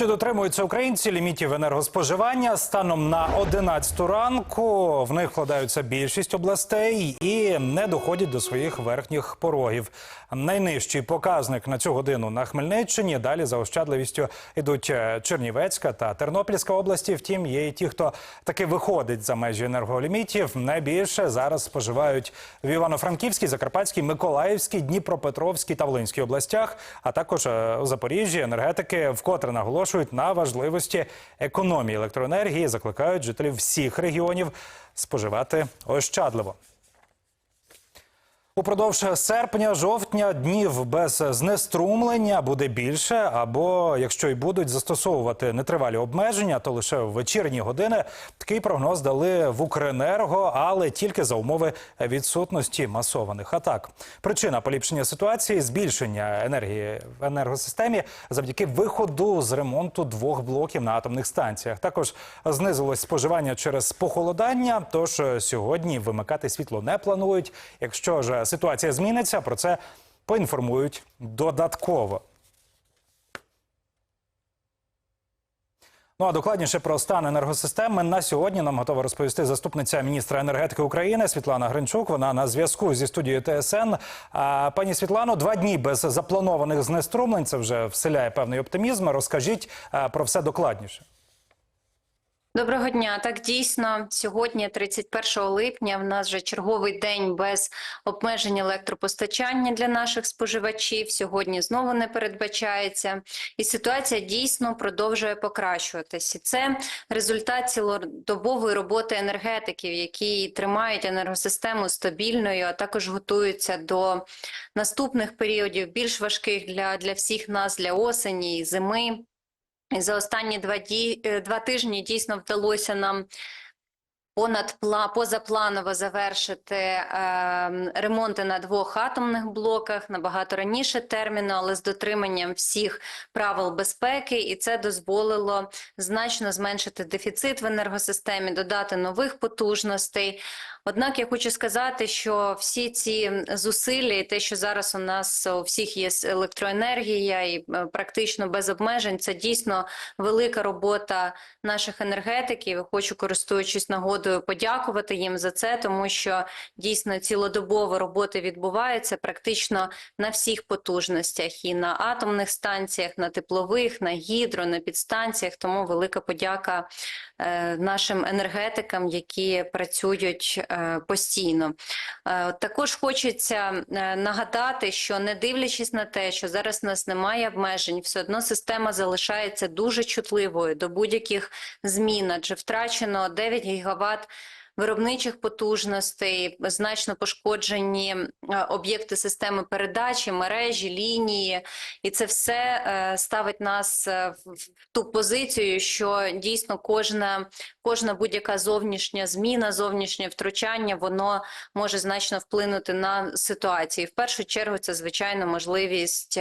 Чи дотримуються українці лімітів енергоспоживання станом на 11 ранку? В них вкладаються більшість областей і не доходять до своїх верхніх порогів. Найнижчий показник на цю годину на Хмельниччині. Далі за ощадливістю йдуть е, Чернівецька та Тернопільська області. Втім, є і ті, хто таки виходить за межі енерголімітів. Найбільше зараз споживають в Івано-Франківській, Закарпатській, Миколаївській, Дніпропетровській та Волинській областях, а також е, у Запоріжжі енергетики вкотре наголошують на важливості економії електроенергії, закликають жителів всіх регіонів споживати ощадливо. Упродовж серпня-жовтня днів без знеструмлення буде більше, або якщо й будуть застосовувати нетривалі обмеження, то лише в вечірні години такий прогноз дали в Укренерго, але тільки за умови відсутності масованих атак. Причина поліпшення ситуації збільшення енергії в енергосистемі завдяки виходу з ремонту двох блоків на атомних станціях. Також знизилось споживання через похолодання. Тож сьогодні вимикати світло не планують. Якщо ж ситуація зміниться, про це поінформують додатково. Ну а докладніше про стан енергосистеми на сьогодні нам готова розповісти заступниця міністра енергетики України Світлана Гринчук. Вона на зв'язку зі студією ТСН. А, пані Світлано, два дні без запланованих знеструмлень. Це вже вселяє певний оптимізм. Розкажіть а, про все докладніше. Доброго дня. Так дійсно сьогодні, 31 липня, в нас вже черговий день без обмежень електропостачання для наших споживачів. Сьогодні знову не передбачається, і ситуація дійсно продовжує покращуватися. Це результат цілодобової роботи енергетиків, які тримають енергосистему стабільною, а також готуються до наступних періодів, більш важких для, для всіх нас для осені і зими. За останні два ді е, два тижні дійсно вдалося нам понад пла позапланово завершити е, ремонти на двох атомних блоках набагато раніше терміну, але з дотриманням всіх правил безпеки, і це дозволило значно зменшити дефіцит в енергосистемі, додати нових потужностей. Однак я хочу сказати, що всі ці зусилля, і те, що зараз у нас у всіх є електроенергія і е, практично без обмежень, це дійсно велика робота наших енергетиків. Хочу користуючись нагодою, подякувати їм за це, тому що дійсно цілодобово роботи відбуваються практично на всіх потужностях і на атомних станціях, на теплових, на гідро, на підстанціях. Тому велика подяка е, нашим енергетикам, які працюють е, постійно. Е, Також хочеться нагадати, що не дивлячись на те, що зараз у нас немає обмежень, все одно система залишається дуже чутливою до будь-яких змін, адже втрачено 9 but виробничих потужностей, значно пошкоджені е, об'єкти системи передачі, мережі, лінії, і це все е, ставить нас е, в ту позицію, що дійсно кожна, кожна будь-яка зовнішня зміна, зовнішнє втручання, воно може значно вплинути на ситуацію. В першу чергу це звичайно можливість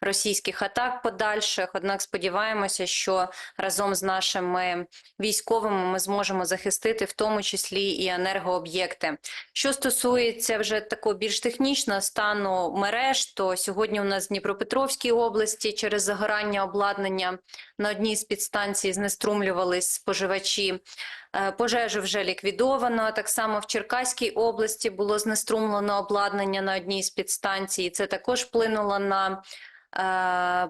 російських атак подальших. Однак сподіваємося, що разом з нашими військовими ми зможемо захистити в тому числі і енергооб'єкти. Що стосується вже такого більш технічного стану мереж, то сьогодні у нас в Дніпропетровській області через загорання обладнання на одній з підстанцій знеструмлювались споживачі. Е, Пожежу вже ліквідовано. Так само в Черкаській області було знеструмлено обладнання на одній з підстанцій. Це також вплинуло на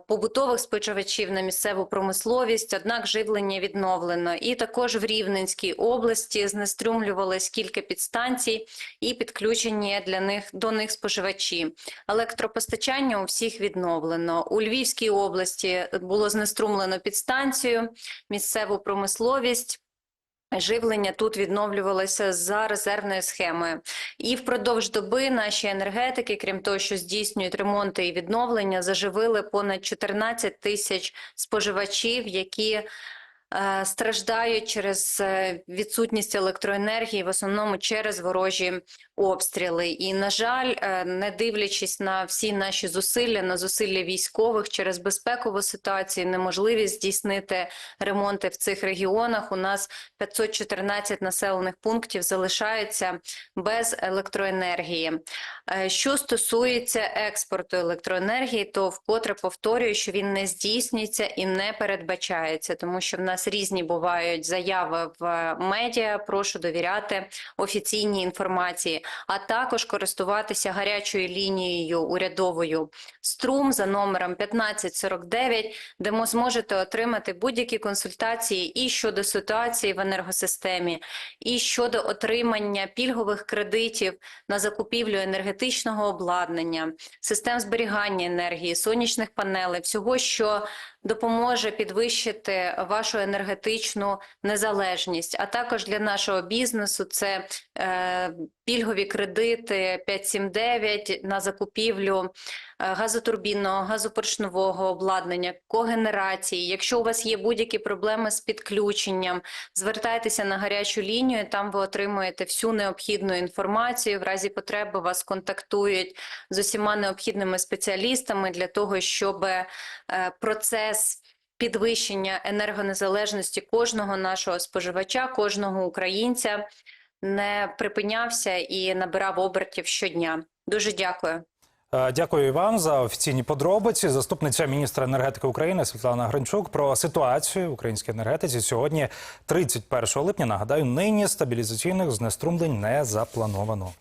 побутових споживачів на місцеву промисловість, однак живлення відновлено. І також в Рівненській області знеструмлювалось кілька підстанцій і підключені для них до них споживачі. Електропостачання у всіх відновлено. У Львівській області було знеструмлено підстанцію, місцеву промисловість. Живлення тут відновлювалося за резервною схемою, і впродовж доби наші енергетики, крім того, що здійснюють ремонти і відновлення, заживили понад 14 тисяч споживачів, які страждають через е, відсутність електроенергії, в основному через ворожі обстріли. І, на жаль, е, не дивлячись на всі наші зусилля, на зусилля військових через безпекову ситуацію, неможливість здійснити ремонти в цих регіонах. У нас 514 населених пунктів залишаються без електроенергії. Е, Що стосується експорту електроенергії, то вкотре повторюю, що він не здійснюється і не передбачається, тому що в нас різні бувають заяви в медіа. Прошу довіряти офіційній інформації, а також користуватися гарячою лінією урядовою струм за номером 1549, де ви зможете отримати будь-які консультації і щодо ситуації в енергосистемі, і щодо отримання пільгових кредитів на закупівлю енергетичного обладнання, систем зберігання енергії, сонячних панелей, всього, що допоможе підвищити вашу енергетичну незалежність. А також для нашого бізнесу це е, пільгові кредити 579 на закупівлю е, газотурбінного, газопоршневого обладнання, когенерації. Якщо у вас є будь-які проблеми з підключенням, звертайтеся на гарячу лінію. Там ви отримуєте всю необхідну інформацію. В разі потреби вас контактують з усіма необхідними спеціалістами для того, щоб е, процес. Підвищення енергонезалежності кожного нашого споживача, кожного українця не припинявся і набирав обертів щодня. Дуже дякую. Е, Дякую вам за офіційні подробиці. Заступниця міністра енергетики України Світлана Гринчук про ситуацію в українській енергетиці сьогодні, 31 липня. Нагадаю, нині стабілізаційних знеструмлень не заплановано.